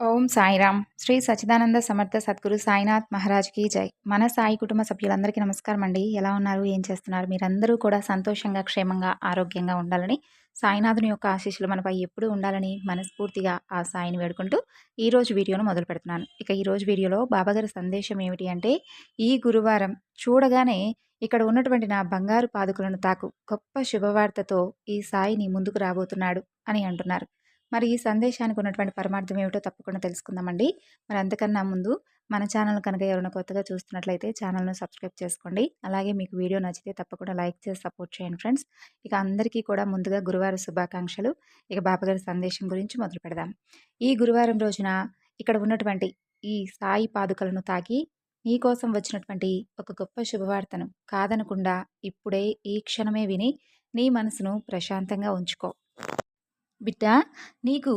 ఓం సాయిరామ్. శ్రీ సచిదానంద సమర్థ సద్గురు సాయినాథ్ మహారాజ్కి జై. మన సాయి కుటుంబ సభ్యులందరికీ నమస్కారం అండి ఎలా ఉన్నారు? ఏం చేస్తున్నారు? మీరందరూ కూడా సంతోషంగా క్షేమంగా ఆరోగ్యంగా ఉండాలని సాయినాథుని యొక్క ఆశీస్సులు మనపై ఎప్పుడూ ఉండాలని మనస్ఫూర్తిగా ఆ సాయిని వేడుకుంటూ ఈరోజు వీడియోను మొదలు పెడుతున్నాను. ఇక ఈరోజు వీడియోలో బాబాగారి సందేశం ఏమిటి అంటే ఈ గురువారం చూడగానే ఇక్కడ ఉన్నటువంటి నా బంగారు పాదుకులను తాకు గొప్ప శుభవార్తతో ఈ సాయిని ముందుకు రాబోతున్నాడు అని అంటున్నారు. మరి ఈ సందేశానికి ఉన్నటువంటి పరమార్థం ఏమిటో తప్పకుండా తెలుసుకుందామండి. మరి అంతకన్నా ముందు మన ఛానల్ కనుక ఎవరైనా కొత్తగా చూస్తున్నట్లయితే ఛానల్ను సబ్స్క్రైబ్ చేసుకోండి. అలాగే మీకు వీడియో నచ్చితే తప్పకుండా లైక్ చేసి సపోర్ట్ చేయండి ఫ్రెండ్స్. ఇక అందరికీ కూడా ముందుగా గురువారం శుభాకాంక్షలు. ఇక బాబాగారి సందేశం గురించి మొదలు పెడదాం. ఈ గురువారం రోజున ఇక్కడ ఉన్నటువంటి ఈ సాయి పాదుకలను తాకి నీకోసం వచ్చినటువంటి ఒక గొప్ప శుభవార్తను కాదనకుండా ఇప్పుడే ఈ క్షణమే విని నీ మనసును ప్రశాంతంగా ఉంచుకో. బిడ్డ నీకు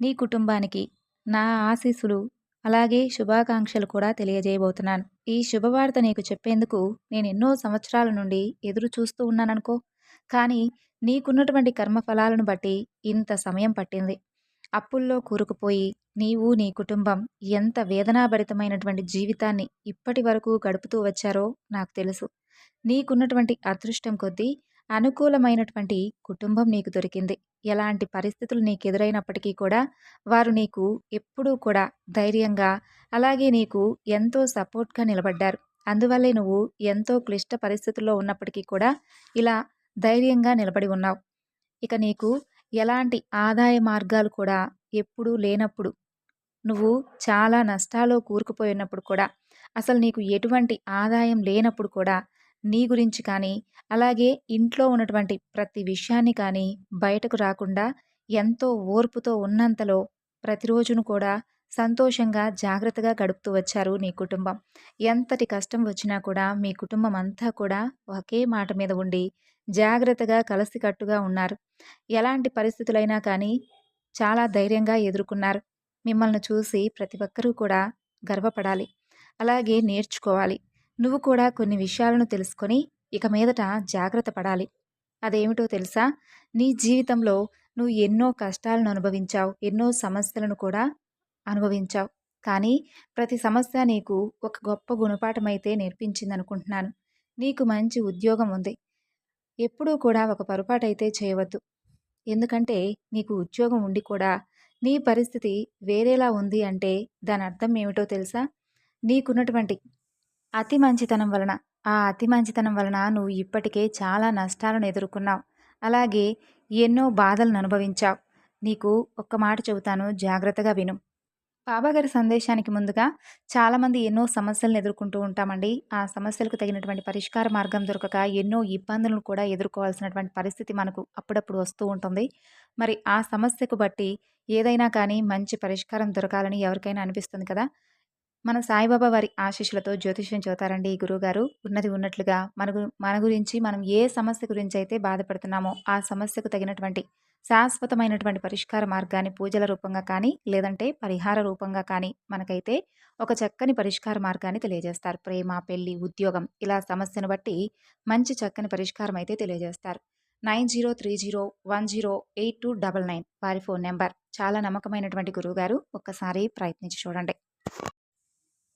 నీ కుటుంబానికి నా ఆశీస్సులు అలాగే శుభాకాంక్షలు కూడా తెలియజేయబోతున్నాను. ఈ శుభవార్త నీకు చెప్పేందుకు నేను ఎన్నో సంవత్సరాల నుండి ఎదురు చూస్తూ ఉన్నాననుకో కానీ నీకున్నటువంటి కర్మఫలాలను బట్టి ఇంత సమయం పట్టింది. అప్పుల్లో కూరుకుపోయి నీవు నీ కుటుంబం ఎంత వేదనాభరితమైనటువంటి జీవితాన్ని ఇప్పటి వరకు గడుపుతూ వచ్చారో నాకు తెలుసు. నీకున్నటువంటి అదృష్టం కొద్దీ అనుకూలమైనటువంటి కుటుంబం నీకు దొరికింది. ఎలాంటి పరిస్థితులు నీకు ఎదురైనప్పటికీ కూడా వారు నీకు ఎప్పుడూ కూడా ధైర్యంగా అలాగే నీకు ఎంతో సపోర్ట్గా నిలబడ్డారు. అందువల్లే నువ్వు ఎంతో క్లిష్ట పరిస్థితుల్లో ఉన్నప్పటికీ కూడా ఇలా ధైర్యంగా నిలబడి ఉన్నావు. ఇక నీకు ఎలాంటి ఆదాయ మార్గాలు కూడా ఎప్పుడూ లేనప్పుడు నువ్వు చాలా నష్టాల్లో కూరుకుపోయినప్పుడు కూడా అసలు నీకు ఎటువంటి ఆదాయం లేనప్పుడు కూడా నీ గురించి కానీ అలాగే ఇంట్లో ఉన్నటువంటి ప్రతి విషయాన్ని కానీ బయటకు రాకుండా ఎంతో ఓర్పుతో ఉన్నంతలో ప్రతిరోజును కూడా సంతోషంగా జాగ్రత్తగా గడుపుతూ వచ్చారు నీ కుటుంబం. ఎంతటి కష్టం వచ్చినా కూడా మీ కుటుంబం అంతా కూడా ఒకే మాట మీద ఉండి జాగ్రత్తగా కలిసికట్టుగా ఉన్నారు. ఎలాంటి పరిస్థితులైనా కానీ చాలా ధైర్యంగా ఎదుర్కొన్నారు. మిమ్మల్ని చూసి ప్రతి ఒక్కరూ కూడా గర్వపడాలి. అలాగే నేర్చుకోవాలి. నువ్వు కూడా కొన్ని విషయాలను తెలుసుకొని ఇక మీదట జాగ్రత్త పడాలి. అదేమిటో తెలుసా? నీ జీవితంలో నువ్వు ఎన్నో కష్టాలను అనుభవించావు ఎన్నో సమస్యలను కూడా అనుభవించావు. కానీ ప్రతి సమస్య నీకు ఒక గొప్ప గుణపాఠమైతే నేర్పించింది అనుకుంటున్నాను నీకు మంచి ఉద్యోగం ఉంది. ఎప్పుడూ కూడా ఒక పొరపాటైతే చేయవద్దు. ఎందుకంటే నీకు ఉద్యోగం ఉండి కూడా నీ పరిస్థితి వేరేలా ఉంది అంటే దాని అర్థం ఏమిటో తెలుసా? నీకున్నటువంటి అతి మంచితనం వలన ఆ అతి మంచితనం వలన నువ్వు ఇప్పటికే చాలా నష్టాలను ఎదుర్కొన్నావు. అలాగే ఎన్నో బాధలను అనుభవించావు. నీకు ఒక్క మాట చెబుతాను జాగ్రత్తగా విను. బాబాగారి సందేశానికి ముందుగా చాలామంది ఎన్నో సమస్యలను ఎదుర్కొంటూ ఉంటామండి. ఆ సమస్యలకు తగినటువంటి పరిష్కార మార్గం దొరకక ఎన్నో ఇబ్బందులను కూడా ఎదుర్కోవాల్సినటువంటి పరిస్థితి మనకు అప్పుడప్పుడు వస్తూ ఉంటుంది. మరి ఆ సమస్యకు బట్టి ఏదైనా కానీ మంచి పరిష్కారం దొరకాలని ఎవరికైనా అనిపిస్తుంది కదా? మన సాయిబాబా వారి ఆశీస్సులతో జ్యోతిష్యం చదువుతారండి ఈ గురువుగారు. ఉన్నది ఉన్నట్లుగా మన మన గురించి మనం ఏ సమస్య గురించి అయితే బాధపడుతున్నామో ఆ సమస్యకు తగినటువంటి శాశ్వతమైనటువంటి పరిష్కార మార్గాన్ని పూజల రూపంగా కానీ లేదంటే పరిహార రూపంగా కానీ మనకైతే ఒక చక్కని పరిష్కార మార్గాన్ని తెలియజేస్తారు. ప్రేమ పెళ్ళి ఉద్యోగం ఇలా సమస్యను బట్టి మంచి చక్కని పరిష్కారం అయితే తెలియజేస్తారు. Nine zero three zero one zero eight two double nine వారి ఫోన్ నెంబర్. చాలా నమ్మకమైనటువంటి గురువుగారు ఒక్కసారి ప్రయత్నించి చూడండి.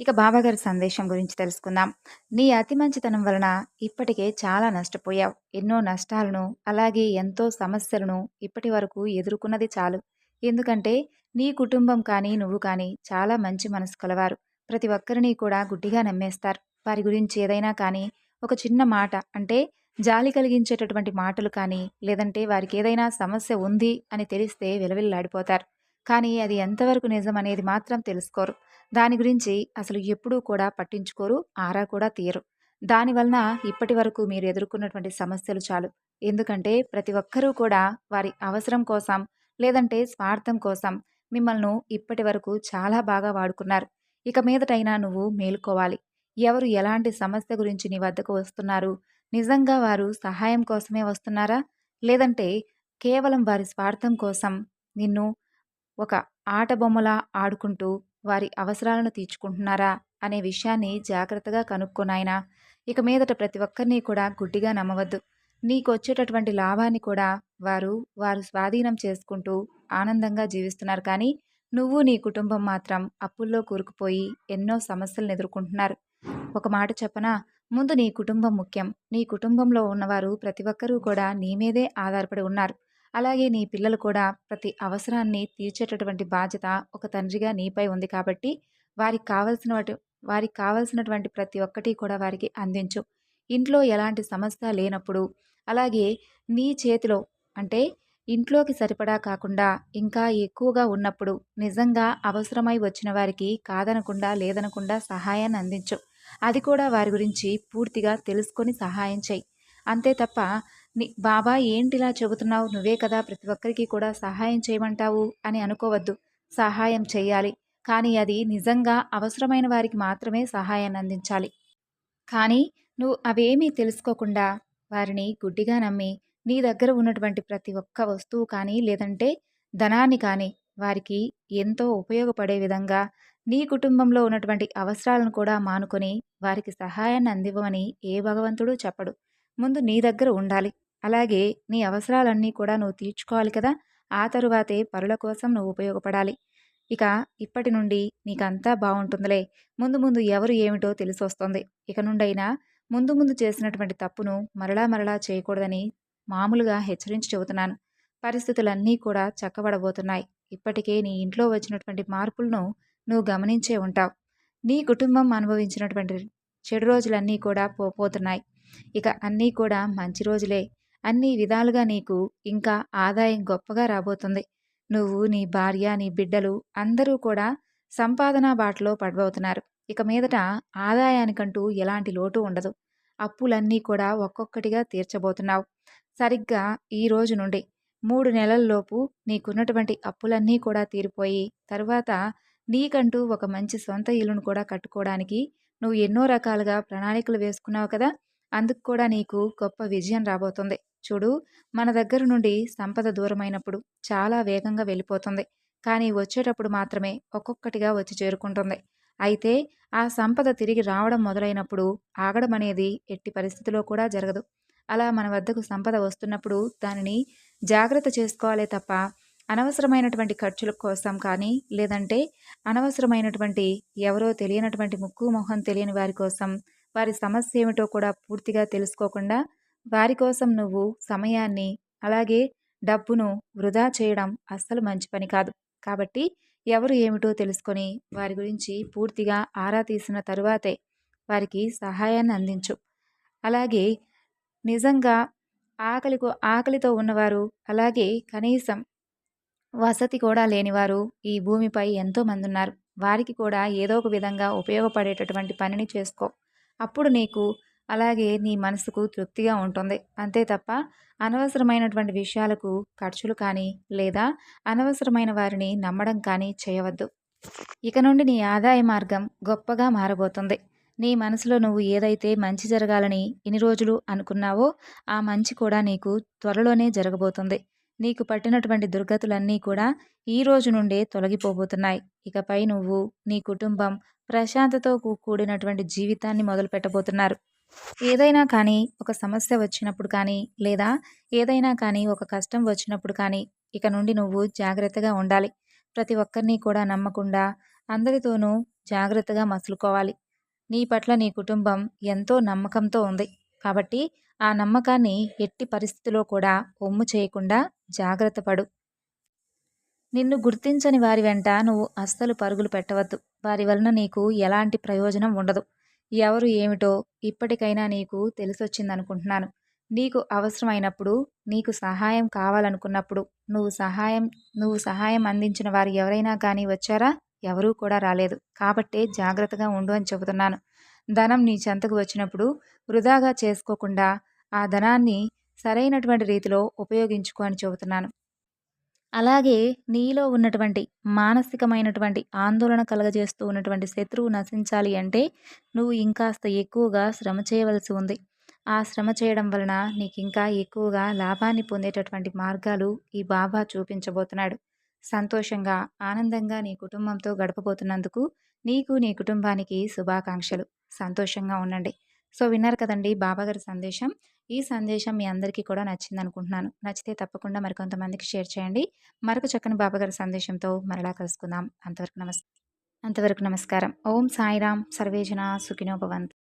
ఇక బాబాగారి సందేశం గురించి తెలుసుకుందాం. నీ అతి మంచితనం వలన ఇప్పటికే చాలా నష్టపోయావు. ఎన్నో నష్టాలను అలాగే ఎంతో సమస్యలను ఇప్పటి వరకు ఎదుర్కొన్నది చాలు. ఎందుకంటే నీ కుటుంబం కానీ నువ్వు కానీ చాలా మంచి మనసు కలవారు. ప్రతి ఒక్కరిని కూడా గుడ్డిగా నమ్మేస్తారు. వారి గురించి ఏదైనా కానీ ఒక చిన్న మాట అంటే జాలి కలిగించేటటువంటి మాటలు కానీ లేదంటే వారికి ఏదైనా సమస్య ఉంది అని తెలిస్తే విలవిల్లాడిపోతారు. కానీ అది ఎంతవరకు నిజం అనేది మాత్రం తెలుసుకోరు. దాని గురించి అసలు ఎప్పుడూ కూడా పట్టించుకోరు ఆరా కూడా తీయరు. దానివలన ఇప్పటి వరకు మీరు ఎదుర్కొన్నటువంటి సమస్యలు చాలు. ఎందుకంటే ప్రతి ఒక్కరూ కూడా వారి అవసరం కోసం లేదంటే స్వార్థం కోసం మిమ్మల్ని ఇప్పటి వరకు చాలా బాగా వాడుకున్నారు. ఇక మీదటైనా నువ్వు మేలుకోవాలి. ఎవరు ఎలాంటి సమస్య గురించి నీ వద్దకు వస్తున్నారు? నిజంగా వారు సహాయం కోసమే వస్తున్నారా? లేదంటే కేవలం వారి స్వార్థం కోసం నిన్ను ఒక ఆట బొమ్మలా ఆడుకుంటూ వారి అవసరాలను తీర్చుకుంటున్నారా అనే విషయాన్ని జాగ్రత్తగా కనుక్కోనాయనా ఇక మీదట ప్రతి ఒక్కరిని కూడా గుడ్డిగా నమ్మవద్దు. నీకు వచ్చేటటువంటి లాభాన్ని కూడా వారు వారు స్వాధీనం చేసుకుంటూ ఆనందంగా జీవిస్తున్నారు. కానీ నువ్వు నీ కుటుంబం మాత్రం అప్పుల్లో కూరుకుపోయి ఎన్నో సమస్యలను ఎదుర్కొంటున్నారు. ఒక మాట చెప్పనా? ముందు నీ కుటుంబం ముఖ్యం. నీ కుటుంబంలో ఉన్నవారు ప్రతి ఒక్కరూ కూడా నీ మీదే ఆధారపడి ఉన్నారు. అలాగే నీ పిల్లలు కూడా ప్రతి అవసరాన్ని తీర్చేటటువంటి బాధ్యత ఒక తండ్రిగా నీపై ఉంది కాబట్టి వారికి కావలసిన వారికి కావలసినటువంటి ప్రతి ఒక్కటి కూడా వారికి అందించు. ఇంట్లో ఎలాంటి సమస్య లేనప్పుడు అలాగే నీ చేతిలో అంటే ఇంట్లోకి సరిపడా కాకుండా ఇంకా ఎక్కువగా ఉన్నప్పుడు నిజంగా అవసరమై వచ్చిన వారికి కాదనకుండా లేదనకుండా సహాయాన్ని అందించు. అది కూడా వారి గురించి పూర్తిగా తెలుసుకొని సహాయం చేయి. అంతే తప్ప నీ బాబా ఏంటిలా చెబుతున్నావు? నువ్వే కదా ప్రతి ఒక్కరికి కూడా సహాయం చేయమంటావు అని అనుకోవద్దు. సహాయం చేయాలి. కానీ అది నిజంగా అవసరమైన వారికి మాత్రమే సహాయాన్ని అందించాలి. కానీ నువ్వు అవేమీ తెలుసుకోకుండా వారిని గుడ్డిగా నమ్మి నీ దగ్గర ఉన్నటువంటి ప్రతి ఒక్క వస్తువు కానీ లేదంటే ధనాన్ని కానీ వారికి ఎంతో ఉపయోగపడే విధంగా నీ కుటుంబంలో ఉన్నటువంటి అవసరాలను కూడా మానుకొని వారికి సహాయాన్ని అందివ్వమని ఏ భగవంతుడు చెప్పడు. ముందు నీ దగ్గర ఉండాలి. అలాగే నీ అవసరాలన్నీ కూడా నువ్వు తీర్చుకోవాలి కదా! ఆ తరువాతే పరుల కోసం నువ్వు ఉపయోగపడాలి. ఇక ఇప్పటి నుండి నీకంతా బాగుంటుందిలే. ముందు ముందు ఎవరు ఏమిటో తెలిసొస్తుంది. ఇక నుండైనా ముందు ముందు చేసినటువంటి తప్పును మరలా మరలా చేయకూడదని మామూలుగా హెచ్చరించి చెబుతున్నాను. పరిస్థితులన్నీ కూడా చక్కబడబోతున్నాయి. ఇప్పటికే నీ ఇంట్లో వచ్చినటువంటి మార్పులను నువ్వు గమనించే ఉంటావు. నీ కుటుంబం అనుభవించినటువంటి చెడు రోజులన్నీ కూడా పోపోతున్నాయి ఇక అన్నీ కూడా మంచి రోజులే. అన్ని విధాలుగా నీకు ఇంకా ఆదాయం గొప్పగా రాబోతుంది. నువ్వు నీ భార్య నీ బిడ్డలు అందరూ కూడా సంపాదన బాటలో పడబోతున్నారు. ఇక మీదట ఆదాయానికంటూ ఎలాంటి లోటు ఉండదు. అప్పులన్నీ కూడా ఒక్కొక్కటిగా తీర్చబోతున్నావు. సరిగ్గా ఈ రోజు నుండి మూడు నెలల్లోపు నీకున్నటువంటి అప్పులన్నీ కూడా తీరిపోయి తర్వాత నీకంటూ ఒక మంచి సొంత ఇల్లును కూడా కట్టుకోవడానికి నువ్వు ఎన్నో రకాలుగా ప్రణాళికలు వేసుకున్నావు కదా? అందుకు కూడా నీకు గొప్ప విజయం రాబోతుంది. చూడు మన దగ్గర నుండి సంపద దూరమైనప్పుడు చాలా వేగంగా వెళ్ళిపోతుంది. కానీ వచ్చేటప్పుడు మాత్రమే ఒక్కొక్కటిగా వచ్చి చేరుకుంటుంది. అయితే ఆ సంపద తిరిగి రావడం మొదలైనప్పుడు ఆగడం అనేది ఎట్టి పరిస్థితిలో కూడా జరగదు. అలా మన వద్దకు సంపద వస్తున్నప్పుడు దానిని జాగ్రత్త చేసుకోవాలే తప్ప అనవసరమైనటువంటి ఖర్చుల కోసం కానీ లేదంటే అనవసరమైనటువంటి ఎవరో తెలియనటువంటి ముక్కు మొహం తెలియని వారి కోసం వారి సమస్య ఏమిటో కూడా పూర్తిగా తెలుసుకోకుండా వారి కోసం నువ్వు సమయాన్ని అలాగే డబ్బును వృధా చేయడం అస్సలు మంచి పని కాదు. కాబట్టి ఎవరు ఏమిటో తెలుసుకొని వారి గురించి పూర్తిగా ఆరా తీసిన తరువాతే వారికి సహాయాన్ని అందించు. అలాగే నిజంగా ఆకలికు ఆకలితో ఉన్నవారు అలాగే కనీసం వసతి కూడా లేనివారు ఈ భూమిపై ఎంతోమంది ఉన్నారు. వారికి కూడా ఏదో ఒక విధంగా ఉపయోగపడేటటువంటి పనిని చేసుకో. అప్పుడు నీకు అలాగే నీ మనసుకు తృప్తిగా ఉంటుంది. అంతే తప్ప అనవసరమైనటువంటి విషయాలకు ఖర్చులు కానీ లేదా అనవసరమైన వారిని నమ్మడం కానీ చేయవద్దు. ఇక నుండి నీ ఆదాయ మార్గం గొప్పగా మారబోతుంది. నీ మనసులో నువ్వు ఏదైతే మంచి జరగాలని ఇన్ని రోజులు అనుకున్నావో ఆ మంచి కూడా నీకు త్వరలోనే జరగబోతుంది. నీకు పట్టినటువంటి దుర్గతులన్నీ కూడా ఈ రోజు నుండే తొలగిపోబోతున్నాయి. ఇకపై నువ్వు నీ కుటుంబం ప్రశాంతతో కూడినటువంటి జీవితాన్ని మొదలు పెట్టబోతున్నారు. ఏదైనా కానీ ఒక సమస్య వచ్చినప్పుడు కానీ లేదా ఏదైనా కానీ ఒక కష్టం వచ్చినప్పుడు కానీ ఇక నుండి నువ్వు జాగ్రత్తగా ఉండాలి. ప్రతి ఒక్కరిని కూడా నమ్మకుండా అందరితోనూ జాగ్రత్తగా మసులుకోవాలి. నీ పట్ల నీ కుటుంబం ఎంతో నమ్మకంతో ఉంది. కాబట్టి ఆ నమ్మకాన్ని ఎట్టి పరిస్థితిలో కూడా ఒమ్ము చేయకుండా జాగ్రత్త పడు. నిన్ను గుర్తించని వారి వెంట నువ్వు అస్సలు పరుగులు పెట్టవద్దు. వారి వలన నీకు ఎలాంటి ప్రయోజనం ఉండదు. ఎవరు ఏమిటో ఇప్పటికైనా నీకు తెలిసొచ్చిందనుకుంటున్నాను. నీకు అవసరమైనప్పుడు నీకు సహాయం కావాలనుకున్నప్పుడు నువ్వు సహాయం నువ్వు సహాయం అందించిన వారు ఎవరైనా కానీ వచ్చారా? ఎవరూ కూడా రాలేదు. కాబట్టే జాగ్రత్తగా ఉండు అని చెబుతున్నాను. ధనం నీ చెంతకు వచ్చినప్పుడు వృధాగా చేసుకోకుండా ఆ ధనాన్ని సరైనటువంటి రీతిలో ఉపయోగించుకో అని చెబుతున్నాను. అలాగే నీలో ఉన్నటువంటి మానసికమైనటువంటి ఆందోళన కలగజేస్తూ ఉన్నటువంటి శత్రువు నశించాలి అంటే నువ్వు ఇంకాస్త ఎక్కువగా శ్రమ చేయవలసి ఉంది. ఆ శ్రమ చేయడం వలన నీకు ఇంకా ఎక్కువగా లాభాన్ని పొందేటటువంటి మార్గాలు ఈ బాబా చూపించబోతున్నాడు. సంతోషంగా ఆనందంగా నీ కుటుంబంతో గడపబోతున్నందుకు నీకు నీ కుటుంబానికి శుభాకాంక్షలు. సంతోషంగా ఉండండి. సో విన్నారు కదండి బాబాగారి సందేశం. ఈ సందేశం మీ అందరికీ కూడా నచ్చింది అనుకుంటున్నాను నచ్చితే తప్పకుండా మరికొంతమందికి షేర్ చేయండి. మరొక చక్కని బాబాగారి సందేశంతో మరలా కలుసుకుందాం. అంతవరకు నమస్ అంతవరకు నమస్కారం. ఓం సాయిరామ్ సర్వేజన సుఖినోభవంతు